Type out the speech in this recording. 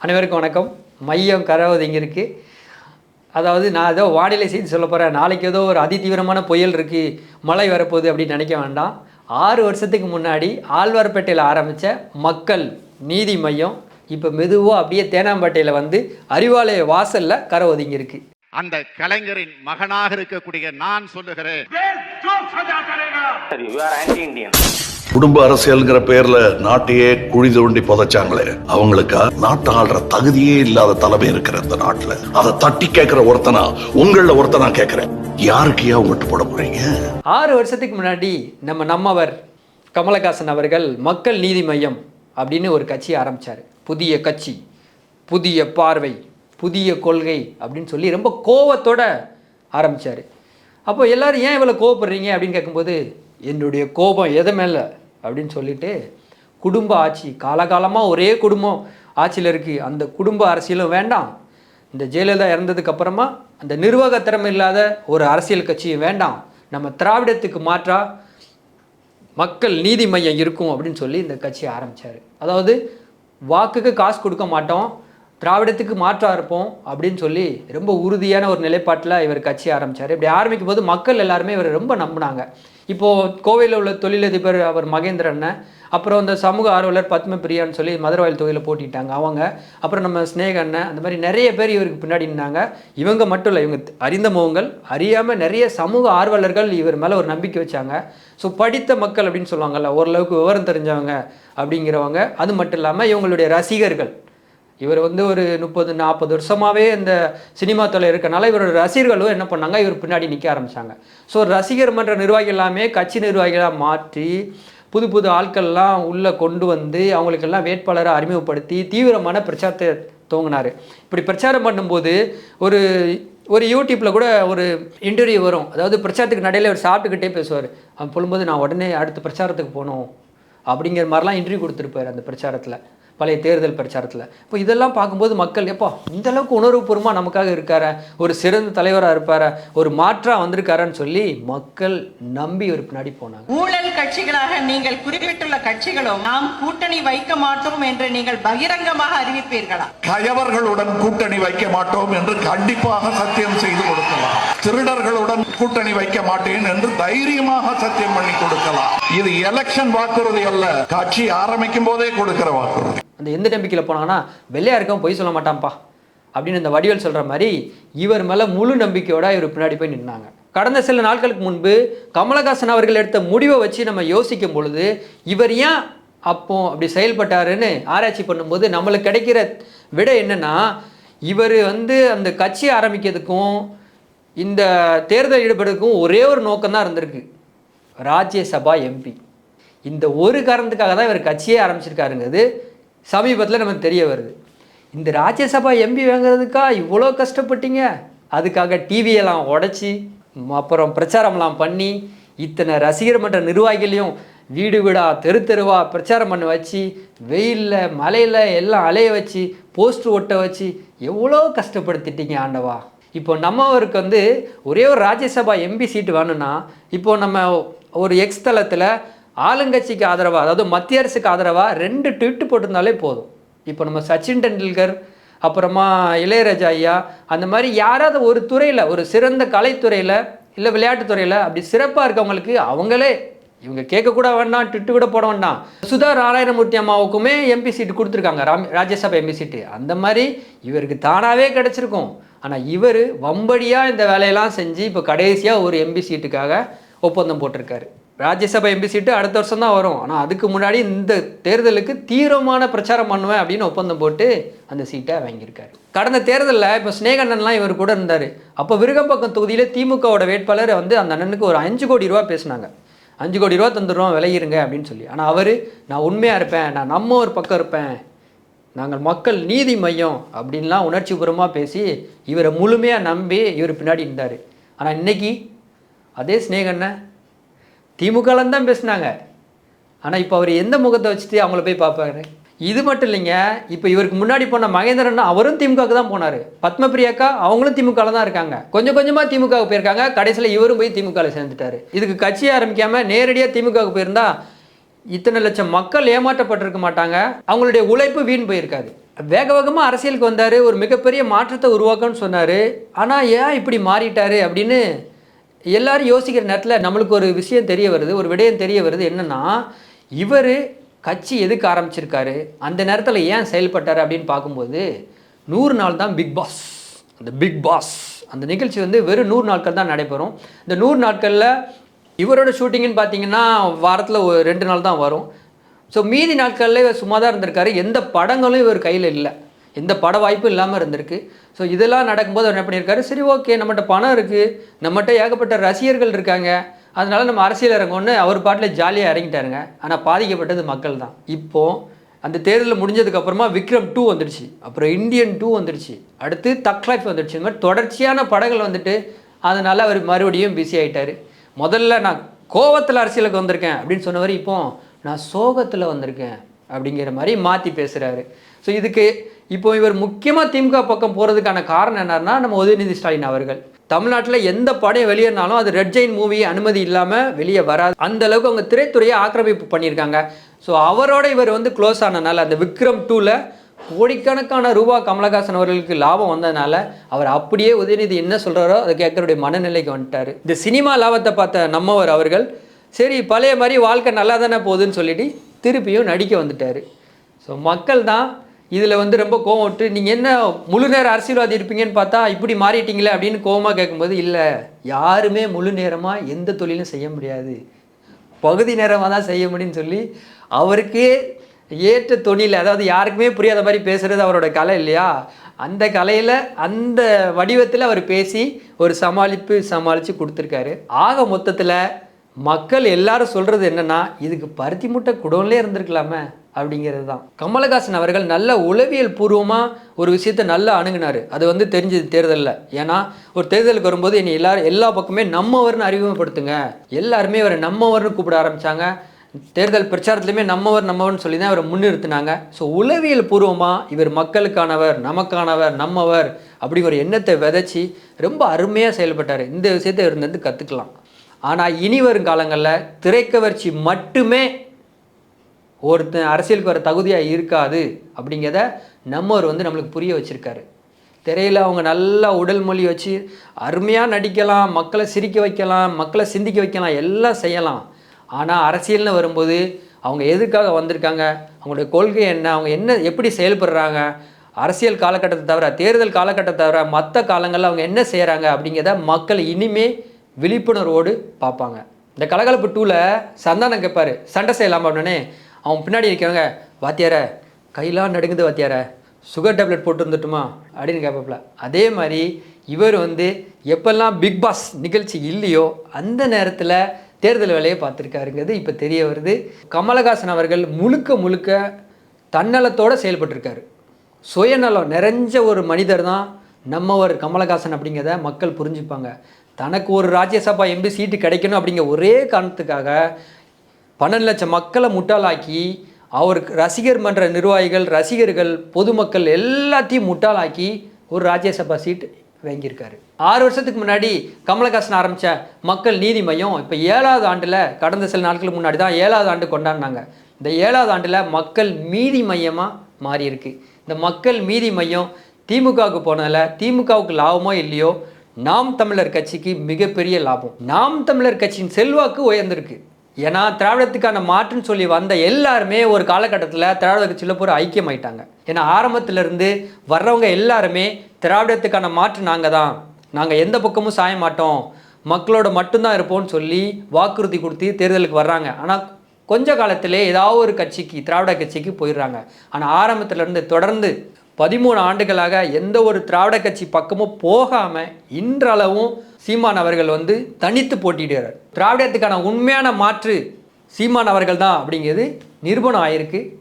அனைவருக்கும் வணக்கம். மையம் கரவது இங்கே இருக்குது அதாவது நான் ஏதோ வானிலை செய்தி சொல்ல போகிறேன் நாளைக்கு ஏதோ ஒரு அதிதீவிரமான புயல் இருக்குது மழை வரப்போகுது அப்படின்னு நினைக்க வேண்டாம். ஆறு வருஷத்துக்கு முன்னாடி ஆழ்வார்பேட்டையில் ஆரம்பித்த மக்கள் நீதி மையம் இப்போ மெதுவாக அப்படியே தேனாம்பேட்டையில் வந்து அறிவாலய வாசலில் கரை ஒதுங்கி இருக்கு. அந்த கலைஞரின் மகனாக இருக்கக்கூடிய நான் சொல்லுகிறேன். குடும்ப அரசியல்ங்கிற பேர்ல நாட்டையே குழி தோண்டி புதைச்சாங்களே அவங்களுக்கு? நாட்டை ஆள்ற தகுதியே இல்லாத தலைமை இருக்கிற இந்த நாட்டுல. அதை தட்டி கேட்கிற ஒருத்தனா உங்கள ஒருத்தனா கேட்கிறேன். யாருக்கு ஏன் உங்கள்கிட்ட போட போறீங்க? ஆறு வருஷத்துக்கு முன்னாடி நம்ம நம்மவர் கமலஹாசன் அவர்கள் மக்கள் நீதி மையம் அப்படின்னு ஒரு கட்சி ஆரம்பிச்சார். புதிய கட்சி புதிய பார்வை புதிய கொள்கை அப்படின்னு சொல்லி ரொம்ப கோவத்தோட ஆரம்பித்தார் அப்போ எல்லோரும் ஏன் இவ்வளோ கோவப்படுறீங்க அப்படின்னு கேட்கும்போது என்னுடைய கோபம் எதை மேலே? அப்படின்னு சொல்லிட்டு குடும்ப ஆட்சி காலகாலமாக ஒரே குடும்பம் ஆட்சியில் இருக்குது அந்த குடும்ப அரசியலும் வேண்டாம். இந்த ஜெயலலிதா இறந்ததுக்கு அப்புறமா அந்த நிர்வாக திறமை இல்லாத ஒரு அரசியல் கட்சியும் வேண்டாம். நம்ம திராவிடத்துக்கு மாற்றாக மக்கள் நீதி மையம் இருக்கும் அப்படின்னு சொல்லி இந்த கட்சியை ஆரம்பித்தார் அதாவது வாக்குக்கு காசு கொடுக்க மாட்டோம். திராவிடத்துக்கு மாற்றாக இருப்போம் அப்படின்னு சொல்லி ரொம்ப உறுதியான ஒரு நிலைப்பாட்டில் இவர் கட்சி ஆரம்பிச்சார். இப்படி ஆரம்பிக்கும் போது மக்கள் எல்லாருமே இவரை ரொம்ப நம்பினாங்க. இப்போது கோவையில் உள்ள தொழிலதிபர் அவர் மகேந்திர அண்ணன் அப்புறம் இந்த சமூக ஆர்வலர் பத்மபிரியான்னு சொல்லி மதுரவாயில் தொகையில் போட்டிட்டாங்க அவங்க. அப்புறம் நம்ம ஸ்னேக அண்ணன் அந்த மாதிரி நிறைய பேர் இவருக்கு பின்னாடி நின்னாங்க. இவங்க மட்டும் இல்லை இவங்க அறிந்த முகங்கள் அறியாமல் நிறைய சமூக ஆர்வலர்கள் இவர் மேலே ஒரு நம்பிக்கை வச்சாங்க. ஸோ படித்த மக்கள் அப்படின்னு சொல்லுவாங்கல்ல ஓரளவுக்கு விவரம் தெரிஞ்சவங்க அப்படிங்கிறவங்க. அது மட்டும் இல்லாமல் இவங்களுடைய ரசிகர்கள் இவர் வந்து ஒரு முப்பது நாற்பது வருஷமாகவே இந்த சினிமா தொலை இருக்கனால இவரோட ரசிகர்களும் என்ன பண்ணாங்க இவர் பின்னாடி நிற்க ஆரம்பித்தாங்க ஸோ ரசிகர் மன்ற நிர்வாகிகள் எல்லாமே கட்சி நிர்வாகிகளாக மாற்றி புது புது ஆட்கள்லாம் உள்ளே கொண்டு வந்து அவங்களுக்கெல்லாம் வேட்பாளரை அறிமுகப்படுத்தி தீவிரமான பிரச்சாரத்தை துவங்கினார். இப்படி பிரச்சாரம் பண்ணும்போது ஒரு ஒரு யூடியூப்பில் கூட ஒரு இன்டர்வியூ வரும். அதாவது பிரச்சாரத்துக்கு நடையில் அவர் சாப்பிட்டுக்கிட்டே பேசுவார். அவன் சொல்லும்போது நான் உடனே அடுத்த பிரச்சாரத்துக்கு போகணும். அப்படிங்கிற மாதிரிலாம் இன்டர்வியூ கொடுத்துருப்பார் அந்த பிரச்சாரத்தில். பழைய தேர்தல் பிரச்சாரத்தில். இப்போ இதெல்லாம் பார்க்கும்போது மக்கள் எப்போ இந்த அளவுக்கு உணர்வுபூர்வமாக நமக்காக இருக்கார ஒரு சிறந்த தலைவராக இருப்பார ஒரு மாற்றாக வந்திருக்காரன்னு சொல்லி மக்கள் நம்பி ஒரு பின்னாடி போனாங்க. கட்சிகளாக நீங்கள் குறிப்பிட்டுள்ள கட்சிகளும் நாம் கூட்டணி வைக்க மாட்டோம் என்று நீங்கள் பகிரங்கமாக அறிவிப்பீர்களா? கயவர்களுடன் கூட்டணி வைக்க மாட்டோம் என்று கண்டிப்பாக சத்தியம் செய்து கொடுக்கலாம். திருடர்களுடன் கூட்டணி வைக்க மாட்டேன் என்று தைரியமாக சத்தியம் பண்ணி கொடுக்கலாம். இது எலெக்ஷன் வாக்குறுதி அல்ல. கட்சி ஆரம்பிக்கும் போதே கொடுக்கிற வாக்குறுதி. அந்த எந்த நம்பிக்கையில் போனாங்கன்னா வெள்ளையா இருக்கவன் பொய் சொல்ல மாட்டான்ப்பா அப்படின்னு இந்த வடிவேல் சொல்கிற மாதிரி இவர் மேலே முழு நம்பிக்கையோட இவர் பின்னாடி போய் நின்னாங்க. கடந்த சில நாட்களுக்கு முன்பு கமலஹாசன் அவர்கள் எடுத்த முடிவை வச்சு நம்ம யோசிக்கும் பொழுது இவர் ஏன் அப்போ அப்படி செயல்பட்டாருன்னு ஆராய்ச்சி பண்ணும்போது நம்மளுக்கு கிடைக்கிற விட என்னன்னா இவர் வந்து அந்த கட்சி ஆரம்பிக்கிறதுக்கும் இந்த தேர்தல் ஈடுபடுறதுக்கும் ஒரே ஒரு நோக்கம் தான் இருந்திருக்கு. ராஜ்யசபா எம்பி இந்த ஒரு காரணத்துக்காக தான் இவர் கட்சியே ஆரம்பிச்சிருக்காருங்கிறது சமீபத்தில் நமக்கு தெரிய வருது. இந்த ராஜ்யசபா எம்பி வாங்குறதுக்கா இவ்வளோ கஷ்டப்பட்டீங்க? அதுக்காக டிவியெல்லாம் உடச்சி அப்புறம் பிரச்சாரம்லாம் பண்ணி இத்தனை ரசிகர் மன்ற நிர்வாகிகளையும் வீடு வீடாக தெரு தெருவாக பிரச்சாரம் பண்ண வச்சு வெயிலில் மழையில் எல்லாம் அலைய வச்சு போஸ்டர் ஒட்ட வச்சு எவ்வளோ கஷ்டப்படுத்திட்டீங்க ஆண்டவா? இப்போ நம்மவருக்கு வந்து ஒரே ஒரு ராஜ்யசபா எம்பி சீட்டு வேணும்னா இப்போ நம்ம ஒரு எக்ஸ் தளத்தில் ஆளுங்கட்சிக்கு ஆதரவாக அதாவது மத்திய அரசுக்கு ஆதரவாக ரெண்டு ட்விட்டு போட்டிருந்தாலே போதும். இப்போ நம்ம சச்சின் டெண்டுல்கர் அப்புறமா இளையராஜா ஐயா அந்த மாதிரி யாராவது ஒரு துறையில் ஒரு சிறந்த கலைத்துறையில் இல்லை விளையாட்டுத்துறையில் அப்படி சிறப்பாக இருக்கவங்களுக்கு அவங்களே இவங்க கேட்கக்கூட வேண்டாம் ட்விட்டு கூட போட வேண்டாம். சுதா நாராயணமூர்த்தி அம்மாவுக்குமே எம்பி சீட்டு கொடுத்துருக்காங்க. Ram Rajya Sabha MP seat. அந்த மாதிரி இவருக்கு தானாகவே கிடச்சிருக்கும். ஆனால் இவர் வம்படியாக இந்த வேலையெல்லாம் செஞ்சு இப்போ கடைசியாக ஒரு எம்பி சீட்டுக்காக ஒப்பந்தம் போட்டிருக்காரு. ராஜ்யசபா எம்பி சீட்டு அடுத்த வருஷம் தான் வரும். ஆனால் அதுக்கு முன்னாடி இந்த தேர்தலுக்கு தீவிரமான பிரச்சாரம் பண்ணுவேன் அப்படின்னு ஒப்பந்தம் போட்டு அந்த சீட்டை வாங்கியிருக்காரு. கடந்த தேர்தலில் இப்போ ஸ்னேகண்ணன்லாம் இவர் கூட இருந்தார். அப்போ விருகம்பக்கம் தொகுதியில் திமுகவோட வேட்பாளர் வந்து அந்த அண்ணனுக்கு ஒரு அஞ்சு கோடி ரூபா பேசினாங்க. அஞ்சு கோடி ரூபா தந்துடுறோம் விலையிருங்க அப்படின்னு சொல்லி. ஆனால் அவர் நான் உண்மையாக இருப்பேன் நான் நம்ம ஒரு பக்கம் இருப்பேன் நாங்கள் மக்கள் நீதி மையம் அப்படின்லாம் உணர்ச்சிபூர்வமாக பேசி இவரை முழுமையாக நம்பி இவர் பின்னாடி இருந்தார். ஆனால் இன்னைக்கு அதே ஸ்னேகண்ணன் திமுகலன்னு தான் பேசுனாங்க. ஆனால் இப்போ அவர் எந்த முகத்தை வச்சுட்டு அவங்கள போய் பார்ப்பாரு? இது மட்டும் இல்லைங்க. இப்போ இவருக்கு முன்னாடி போன மகேந்திரன் அவரும் திமுகவுக்கு தான் போனார். பத்மபிரியாக்கா அவங்களும் திமுகவில் தான் இருக்காங்க. கொஞ்சம் கொஞ்சமாக திமுகவுக்கு போயிருக்காங்க. கடைசியில் இவரும் போய் திமுகவில் சேர்ந்துட்டார். இதுக்கு கட்சி ஆரம்பிக்காம நேரடியாக திமுகவுக்கு போயிருந்தா இத்தனை லட்சம் மக்கள் ஏமாற்றப்பட்டிருக்க மாட்டாங்க. அவங்களுடைய உழைப்பு வீண் போயிருக்காது. வேக வேகமாக அரசியலுக்கு வந்தார். ஒரு மிகப்பெரிய மாற்றத்தை உருவாக்கணும்னு சொன்னார். ஆனால் ஏன் இப்படி மாறிட்டார் அப்படின்னு எல்லாரும் யோசிக்கிற நேரத்தில் நம்மளுக்கு ஒரு விஷயம் தெரிய வருது ஒரு விடயம் தெரிய வருது. என்னென்னா இவர் கட்சி எதுக்கு ஆரம்பிச்சிருக்காரு? அந்த நேரத்தில் ஏன் செயல்பட்டார் அப்படின்னு பார்க்கும்போது நூறு நாள் தான் பிக் பாஸ். அந்த பிக் பாஸ். அந்த நிகழ்ச்சி வந்து வெறும் நூறு நாட்கள் தான் நடைபெறும். இந்த நூறு நாட்களில் இவரோட ஷூட்டிங்னு பார்த்தீங்கன்னா வாரத்தில் ஒரு ரெண்டு நாள் தான் வரும். ஸோ மீதி நாட்களில் இவர் சும்மா தான் இருந்திருக்காரு. எந்த படங்களும் இவர் கையில் இல்லை. எந்த பட வாய்ப்பும் இல்லாமல் இருந்திருக்கு. ஸோ இதெல்லாம் நடக்கும்போது அவர் என்ன பண்ணியிருக்காரு? சரி ஓகே நம்மகிட்ட பணம் இருக்குது நம்மகிட்ட ஏகப்பட்ட ரசிகர்கள் இருக்காங்க. அதனால நம்ம அரசியல் இறங்கணும்னு அவர் பாட்டில் ஜாலியாக இறங்கிட்டாருங்க. ஆனால் பாதிக்கப்பட்டது மக்கள் தான் இப்போது அந்த தேர்தல் முடிஞ்சதுக்கப்புறமா விக்ரம் டூ வந்துடுச்சு. அப்புறம் இந்தியன் டூ வந்துடுச்சு. அடுத்து தக் லைஃப் வந்துடுச்சு. இந்த மாதிரி தொடர்ச்சியான படங்கள் வந்துட்டு அதனால் அவர் மறுபடியும் பிஸி ஆகிட்டார் முதல்ல நான் கோவத்தில் அரசியலுக்கு வந்திருக்கேன் அப்படின்னு சொன்னவர் இப்போ நான் சோகத்தில் வந்திருக்கேன் அப்படிங்கிற மாதிரி மாற்றி பேசுகிறாரு ஸோ இதுக்கு இப்போ இவர் முக்கியமாக திமுக பக்கம் போகிறதுக்கான காரணம் என்னன்னா நம்ம உதயநிதி ஸ்டாலின் அவர்கள். தமிழ்நாட்டில் எந்த படம் வெளியேறினாலும் அது ரெட் ஜெயின் மூவி அனுமதி இல்லாமல் வெளியே வராது. அந்த அளவுக்கு அவங்க திரைத்துறையை ஆக்கிரமிப்பு பண்ணியிருக்காங்க. ஸோ அவரோட இவர் வந்து க்ளோஸ் ஆனனால அந்த விக்ரம் டூவில் கோடிக்கணக்கான ரூபா கமலஹாசன் அவர்களுக்கு லாபம் வந்ததுனால அவர் அப்படியே உதயநிதி என்ன சொல்கிறாரோ அதை கேட்கறடைய மனநிலைக்கு வந்துட்டார். இந்த சினிமா லாபத்தை பார்த்த நம்மவர் அவர்கள் சரி பழைய மாதிரி வாழ்க்கை நல்லா தானே போகுதுன்னு சொல்லிட்டு திருப்பியும் நடிக்க வந்துட்டார். ஸோ மக்கள் தான் இதில் வந்து ரொம்ப கோவம் விட்டு நீங்கள் என்ன முழு நேர அரசியல்வாதி இருப்பீங்கன்னு பார்த்தா இப்படி மாறிட்டீங்களே? அப்படின்னு கோவமாக கேட்கும்போது இல்லை யாருமே முழு நேரமாக எந்த தொழிலும் செய்ய முடியாது. பகுதி நேரமாக தான் செய்ய முடியும்னு சொல்லி அவருக்கே ஏற்ற தொழில் அதாவது யாருக்குமே புரியாத மாதிரி பேசுகிறது அவரோட கலை இல்லையா? அந்த கலையில் அந்த வடிவத்தில் அவர் பேசி ஒரு சமாளிப்பு சமாளித்து கொடுத்துருக்காரு. ஆக மொத்தத்தில் மக்கள் எல்லாரும் சொல்கிறது என்னென்னா இதுக்கு பருத்தி முட்டை குடோன்லேயே இருந்திருக்கலாமே. அப்படிங்கிறது தான் கமலஹாசன் அவர்கள் நல்ல உளவியல் பூர்வமாக ஒரு விஷயத்தை நல்லா அணுகுனாரு. அது வந்து தெரிஞ்சது தேர்தலில். ஏன்னா ஒரு தேர்தலுக்கு வரும்போது என்னை எல்லாரும் எல்லா பக்கமே நம்மவர்னு அறிமுகப்படுத்துங்க. எல்லாருமே அவரை நம்மவர்னு கூப்பிட ஆரம்பித்தாங்க தேர்தல் பிரச்சாரத்துலையுமே நம்மவர் நம்மவர்னு சொல்லி தான் அவரை முன்னிறுத்தினாங்க. ஸோ உளவியல் பூர்வமாக இவர் மக்களுக்கானவர் நமக்கானவர் நம்மவர் அப்படி ஒரு எண்ணத்தை விதைச்சி ரொம்ப அருமையாக செயல்பட்டார். இந்த விஷயத்தை இவர் வந்து கற்றுக்கலாம் ஆனால் இனி வரும் காலங்களில் திரைக்கவர்ச்சி மட்டுமே ஒருத்தன் அரசியலுக்கு வர தகுதியாக இருக்காது அப்படிங்கிறத நம்மவர் வந்து நம்மளுக்கு புரிய வச்சுருக்காரு. திரையில் அவங்க நல்லா உடல் மொழி வச்சு அருமையாக நடிக்கலாம் மக்களை சிரிக்க வைக்கலாம் மக்களை சிந்திக்க வைக்கலாம் எல்லாம் செய்யலாம். ஆனால் அரசியல்னு வரும்போது அவங்க எதுக்காக வந்திருக்காங்க? அவங்களுடைய கொள்கை என்ன? அவங்க என்ன எப்படி செயல்படுறாங்க? அரசியல் காலகட்டத்தை தவிர தேர்தல் காலகட்டத்தை தவிர மற்ற காலங்களில் அவங்க என்ன செய்கிறாங்க அப்படிங்கிறத மக்கள் இனிமே விழிப்புணர்வோடு பார்ப்பாங்க. இந்த கலகலப்பு டூவில் சந்தானம் கேட்பார் சண்டை செய்யலாமா அப்படின்னே? அவன் பின்னாடி இருக்கவங்க வாத்தியார கையெல்லாம் நடுங்குது வாத்தியார சுகர் டேப்லெட் போட்டு இருந்துட்டுமா? அப்படின்னு கேட்பாப்புல அதே மாதிரி இவர் வந்து எப்பெல்லாம் பிக் பாஸ் நிகழ்ச்சி இல்லையோ அந்த நேரத்தில் தேர்தல் வேலையை பார்த்துருக்காருங்கிறது இப்போ தெரிய வருது. கமலஹாசன் அவர்கள் முழுக்க முழுக்க தன்னலத்தோடு செயல்பட்டிருக்காரு. சுயநலம் நிறைஞ்ச ஒரு மனிதர் தான் நம்ம ஒரு கமலஹாசன் அப்படிங்கிறத மக்கள் புரிஞ்சுப்பாங்க. தனக்கு ஒரு ராஜ்யசபா எம்பி சீட்டு கிடைக்கணும் அப்படிங்கிற ஒரே காரணத்துக்காக பன்னெண்டு லட்சம் மக்களை முட்டாளாக்கி அவருக்கு ரசிகர் மன்ற நிர்வாகிகள் ரசிகர்கள் பொதுமக்கள் எல்லாத்தையும் முட்டாளாக்கி ஒரு ராஜ்யசபா சீட் வாங்கியிருக்காரு. ஆறு வருஷத்துக்கு முன்னாடி கமலஹாசன் ஆரம்பித்த மக்கள் நீதி மையம் இப்போ ஏழாவது ஆண்டில் கடந்த சில நாட்களுக்கு முன்னாடி தான் ஏழாவது ஆண்டு கொண்டாடினாங்க. இந்த ஏழாவது ஆண்டில் மக்கள் மீதி மையமாக மாறியிருக்கு. இந்த மக்கள் மீதி மையம் திமுகவுக்கு போனதில் திமுகவுக்கு லாபமோ இல்லையோ நாம் தமிழர் கட்சிக்கு மிகப்பெரிய லாபம். நாம் தமிழர் கட்சியின் செல்வாக்கு உயர்ந்திருக்கு. ஏன்னா திராவிடத்துக்கான மாற்றுன்னு சொல்லி வந்த எல்லாருமே ஒரு காலகட்டத்தில் திராவிட கட்சியில் போய் ஐக்கியமாயிட்டாங்க. ஏன்னா ஆரம்பத்துல இருந்து வர்றவங்க எல்லாருமே திராவிடத்துக்கான மாற்று நாங்கள் தான். நாங்கள் எந்த பக்கமும் சாய மாட்டோம். மக்களோட மட்டும்தான் இருப்போம்னு சொல்லி வாக்குறுதி கொடுத்து தேர்தலுக்கு வர்றாங்க. ஆனால் கொஞ்ச காலத்திலே ஏதாவது ஒரு கட்சிக்கு திராவிட கட்சிக்கு போயிடுறாங்க. ஆனால் ஆரம்பத்திலேருந்து தொடர்ந்து பதிமூணு ஆண்டுகளாக எந்த ஒரு திராவிட கட்சி பக்கமும் போகாமல் இன்றளவும் சீமான் அவர்கள் வந்து தனித்து போட்டியிடுறார் திராவிடத்துக்கான உண்மையான மாற்று சீமான் அவர்கள் தான் அப்படிங்கிறது நிரூபணம் ஆயிருக்கு.